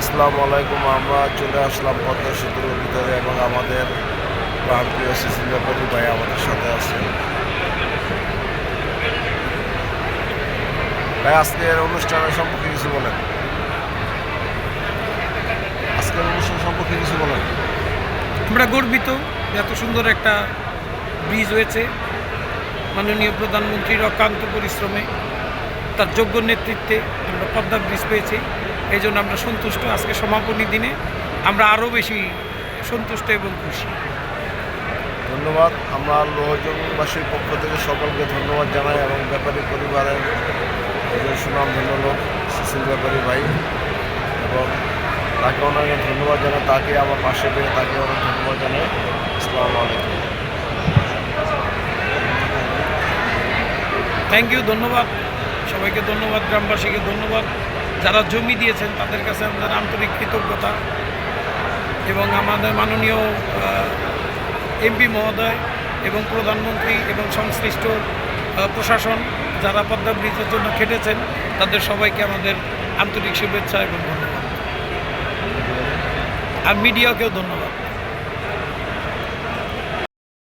আসসালামু আলাইকুম, আমরা চলে আসলাম পদ্মা সেতুর ভিতরে এবং আমাদের প্রাণপ্রিয় সিসিল ব্যাপারী ভাই আমাদের সাথে আছে। ভাই, আজকের অনুষ্ঠানের সম্পর্কে কিছু বলেন। আজকের অনুষ্ঠান সম্পর্কে কিছু বলেন। আমরা গর্বিত এত সুন্দর একটা ব্রিজ হয়েছে। মাননীয় প্রধানমন্ত্রীর অক্লান্ত পরিশ্রমে, তার যোগ্য নেতৃত্বে আমরা পদ্মা ব্রিজ পেয়েছি। এই জন্য আমরা সন্তুষ্ট। আজকে সমাপনী দিনে আমরা আরও বেশি সন্তুষ্ট এবং খুশি। ধন্যবাদ। আমরা লোহজনবাসীর পক্ষ থেকে সকলকে ধন্যবাদ জানাই এবং ব্যাপারী পরিবারের একজন সুনাম ধন্য লোক সুশীল ব্যাপারী ভাই এবং তাকে অনেক ধন্যবাদ জানাই তাকে আমার পাশে পেয়ে তাকে অনেক ধন্যবাদ জানাই। আসসালামু আলাইকুম। থ্যাংক ইউ ধন্যবাদ। সবাইকে ধন্যবাদ গ্রামবাসীকে ধন্যবাদ। যারা জমি দিয়েছেন, তাদের কাছে আমাদের আন্তরিক কৃতজ্ঞতা এবং আমাদের মাননীয় এমপি মহোদয় এবং প্রধানমন্ত্রী এবং সংশ্লিষ্ট প্রশাসন যারা পদ্মা ব্রিজের জন্য খেটেছেন, তাদের সবাইকে আমাদের আন্তরিক শুভেচ্ছা এবং ধন্যবাদ। আর মিডিয়াকেও ধন্যবাদ।